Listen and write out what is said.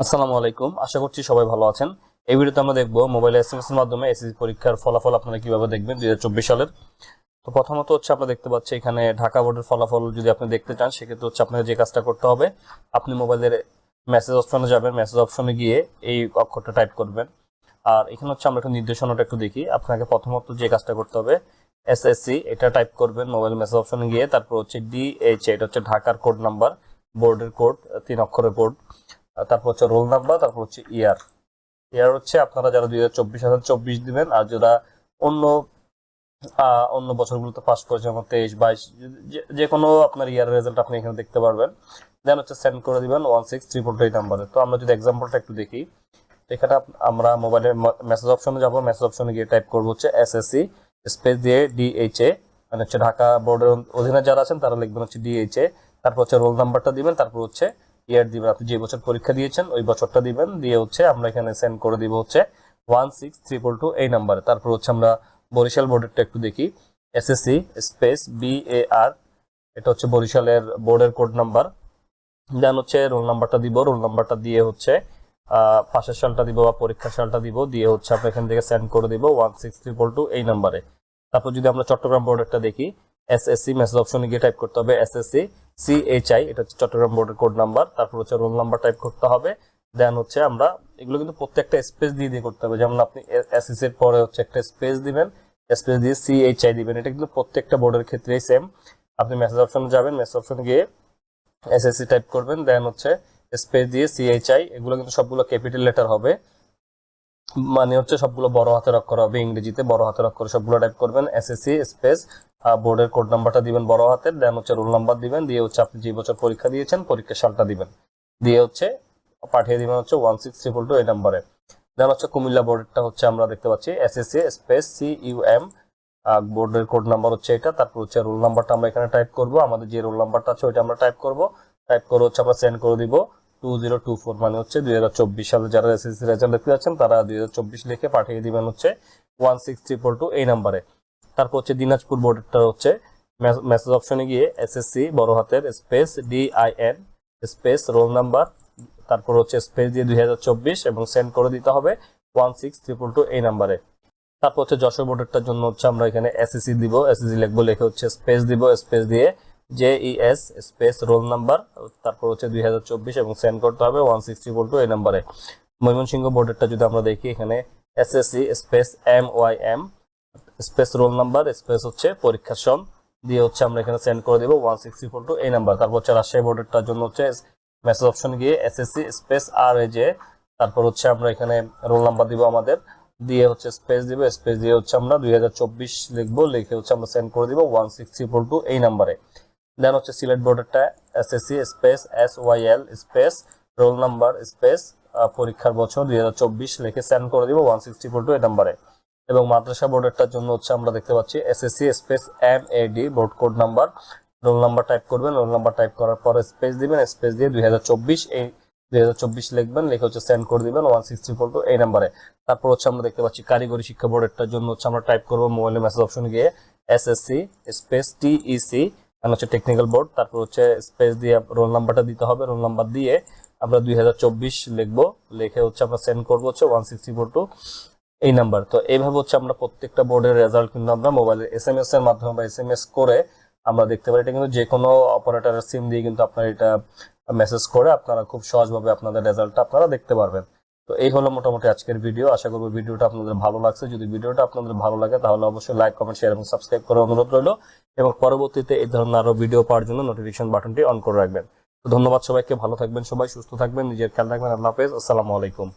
আসসালামু আলাইকুম। আশা করছি সবাই ভালো আছেন। এই ভিডিওতে আমরা দেখব মোবাইল এস এম এর মাধ্যমে এসএসসি পরীক্ষার ফলাফল আপনারা কীভাবে দেখবেন দুই সালের। তো প্রথমত হচ্ছে আমরা দেখতে পাচ্ছি এখানে ঢাকা বোর্ডের ফলাফল যদি আপনি দেখতে চান, সেক্ষেত্রে হচ্ছে আপনাকে যে কাজটা করতে হবে, আপনি মোবাইলের মেসেজ অপশনে যাবেন। মেসেজ অপশনে গিয়ে এই অক্ষরটা টাইপ করবেন। আর এখানে হচ্ছে আমরা একটু নির্দেশনাটা একটু দেখি। আপনাকে প্রথমত যে কাজটা করতে হবে, এসএসসি, এটা টাইপ করবেন মোবাইল মেসেজ অপশনে গিয়ে। তারপর হচ্ছে ডিএইচ এটা হচ্ছে ঢাকার কোড নাম্বার বোর্ডের কোড তিন অক্ষরের কোড তারপর হচ্ছে রোল নাম্বার তারপর হচ্ছে ইয়ার ইয়ার হচ্ছে আপনারা যারা দুই হাজার চব্বিশ হাজার চব্বিশ দিবেন, আর যারা অন্য অন্য বছরগুলোতে পাস করেছে যেমন তেইশ, বাইশ, যে- কোনো আপনার ইয়ার রেজাল্ট আপনি এখানে দেখতে পারবেন। দেন হচ্ছে সেন্ড করে দিবেন ওয়ান সিক্স ট্রিপল এই নাম্বারে তো আমরা যদি এক্সাম্পলটা একটু দেখি এখানে আমরা মোবাইলের মেসেজ অপশনে যাব। মেসেজ অপশনে গিয়ে টাইপ করব হচ্ছে এসএসসি স্পেস দিয়ে ডিএইচএ মানে হচ্ছে ঢাকা বোর্ডের অধীনে যারা আছেন, তারা লিখবেন হচ্ছে ডিএইচএ তারপর হচ্ছে রোল নাম্বারটা দিবেন, তারপর হচ্ছে ইয়ার দিবেন আপনি যে বছর পরীক্ষা দিয়েছেন, ওই বছরটা দিবেন, দিয়ে হচ্ছে আমরা এখানে সেন্ড করে দিব হচ্ছে ওয়ান সিক্স ট্রিপল টু এই নাম্বারে তারপর হচ্ছে আমরা বরিশাল বোর্ডেরটা একটু দেখি। SSC space B A R এটা হচ্ছে বরিশালের বোর্ডের কোড নাম্বার দেন হচ্ছে রোল নাম্বারটা দিব রোল নাম্বারটা দিয়ে হচ্ছে পাশের সালটা দিব বা পরীক্ষার সালটা দিব, দিয়ে হচ্ছে আমরা এখান থেকে সেন্ড করে দিব ওয়ান সিক্স ট্রিপল টু এই নাম্বারে তারপর যদি আমরা চট্টগ্রাম বোর্ডেরটা দেখি এসএসসি মেসেজ অপশনে গিয়ে টাইপ করতে হবে এসএসসি সিএইচআই এটা হচ্ছে চট্টগ্রাম বোর্ডের কোড নাম্বার তারপর হচ্ছে রোল নাম্বার টাইপ করতে হবে। দেন হচ্ছে আমরা এগুলো কিন্তু প্রত্যেকটা স্পেস দিয়ে দিয়ে করতে হবে। যেমন আপনি এসএসসি এর পরে হচ্ছে একটা স্পেস দিবেন স্পেস দিয়ে সিএইচআই দিবেন। এটা কিন্তু প্রত্যেকটা বোর্ডের ক্ষেত্রেই সেম আপনি মেসেজ অপশনে যাবেন মেসেজ অপশনে গিয়ে এসএসসি টাইপ করবেন দেন হচ্ছে স্পেস দিয়ে সিএইচআই এগুলো কিন্তু সবগুলো ক্যাপিটাল লেটার হবে। মানে হচ্ছে সবগুলো বড় হাতের অক্ষর হবে ইংরেজিতে, বড় হাতের অক্ষর সবগুলো টাইপ করবেন এসএসসি স্পেস বোর্ডের কোড নাম্বারটা দিবেন বড় হাতের দেন হচ্ছে রোল নাম্বার দিবেন, দিয়ে হচ্ছে আপনি যে বছর পরীক্ষা দিয়েছেন, পরীক্ষার সালটা দিবেন। দিয়ে হচ্ছে পাঠিয়ে দিবেন হচ্ছে ওয়ান সিক্স ট্রিপল টু এই নাম্বারে দেন হচ্ছে কুমিল্লা বোর্ডেরটা হচ্ছে আমরা দেখতে পাচ্ছি SSC space C U M বোর্ডের কোড নাম্বার হচ্ছে এটা, তারপর হচ্ছে রোল নাম্বারটা আমরা এখানে টাইপ করব, আমাদের যে রোল নাম্বারটা আছে ওইটা আমরা টাইপ করব টাইপ করে হচ্ছে আমরা সেন্ড করে দিব। টু জিরো টু ফোর মানে হচ্ছে দুই হাজার চব্বিশ সালে যারা এসএসসি রেজাল্ট দেখতে যাচ্ছেন, তারা দুই হাজার চব্বিশ লিখে পাঠিয়ে দিবেন হচ্ছে ওয়ান সিক্স ট্রিপল টু এই নাম্বারে তারপর হচ্ছে দিনাজপুর বোর্ডেরটা হচ্ছে মেসেজ অপশনে গিয়ে এসএসসি বড় হাতের space D I N space roll number তারপর হচ্ছে স্পেস দিয়ে দুই হাজার চব্বিশ এবং সেন্ড করে দিতে হবে ওয়ান সিক্স ট্রিপল টু এই নাম্বারে তারপর হচ্ছে যশোর বোর্ডেরটার জন্য হচ্ছে আমরা এখানে এসএসসি দিব এসএসসি লিখব, লিখে হচ্ছে স্পেস দিব স্পেস দিয়ে জেইএস স্পেস রোল নাম্বার তারপর হচ্ছে দুই হাজার চব্বিশ এবং সেন্ড করতে হবে ওয়ান সিক্স ট্রিপল টু এই নাম্বারে ময়মনসিংহ বোর্ডেরটা যদি আমরা দেখি, এখানে SSC space M Y M space roll number space হচ্ছে পরীক্ষার সন, দিয়ে হচ্ছে আমরা এখানে সেন্ড করে দিব ওয়ান সিক্স ট্রিপল টু এই নাম্বার তারপর হচ্ছে রাজশাহী বোর্ডেরটার জন্য হচ্ছে মেসেজ অপশন গিয়ে SSC space R A J তারপর হচ্ছে আমরা এখানে রোল নাম্বার দিব আমাদের, দিয়ে হচ্ছে স্পেস দিব স্পেস দিয়ে হচ্ছে আমরা দুই হাজার চব্বিশ লিখব, লিখে হচ্ছে আমরা সেন্ড করে দিব ওয়ান সিক্স ট্রিপল টু এই নাম্বারে দেন হচ্ছে Sylhet বোর্ডেরটা SSC space S Y L space roll number space পরীক্ষার বছর দুই হাজার চব্বিশ লিখে সেন্ড করে দিব ওয়ান সিক্সটি ফোর টু এই নাম্বারে এবং মাদ্রাসা বোর্ডেরটার জন্য হচ্ছে আমরা দেখতে পাচ্ছি SSC space M A D board code number roll number type করবেন রোল নাম্বার টাইপ করার পর স্পেস দিবেন স্পেস দিয়ে দুই হাজার চব্বিশ এই দুই হাজার চব্বিশ লিখবেন, লিখে হচ্ছে সেন্ড করে দিবেন ওয়ান সিক্সটি ফোর টু এই নাম্বারে তারপর হচ্ছে আমরা দেখতে পাচ্ছি কারিগরি শিক্ষা বোর্ডেরটার জন্য হচ্ছে আমরা টাইপ করব মোবাইলে মেসেজ অপশন গিয়ে এসএসসি স্পেস টিইসি হচ্ছে টেকনিক্যাল বোর্ড তারপর হচ্ছে স্পেস দিয়ে রোল নাম্বারটা দিতে হবে রোল নাম্বার দিয়ে আমরা দুই হাজার চব্বিশ লিখব, লিখে হচ্ছে আমরা সেন্ড করব হচ্ছে ওয়ান সিক্সটি ফোর টু এই নাম্বার তো এইভাবে হচ্ছে আমরা প্রত্যেকটা বোর্ডের রেজাল্ট কিন্তু আমরা মোবাইলের এস এম এস এর মাধ্যমে বা এস এম এস করে আমরা দেখতে পারি। এটা কিন্তু যে কোনো অপারেটরের সিম দিয়ে কিন্তু আপনার এটা মেসেজ করে আপনারা খুব সহজভাবে আপনাদের রেজাল্টটা আপনারা দেখতে পারবেন। তো এই হলো মোটামুটি আজকের ভিডিও। আশা করব ভিডিওটা আপনাদের ভালো লাগছে। যদি ভিডিওটা আপনাদের ভালো লাগে, তাহলে অবশ্যই লাইক কমেন্ট শেয়ার এবং সাবস্ক্রাইব করার অনুরোধ রইল। এবং পরবর্তীতে এই ধরনের আরও ভিডিও পাওয়ার জন্য নোটিফিকেশন বাটনটি অন করে রাখবেন। তো ধন্যবাদ সবাইকে। ভালো থাকবেন সবাই, সুস্থ থাকবেন, নিজের খেয়াল রাখবেন। আল্লাহ হাফেজ। আসসালামু আলাইকুম।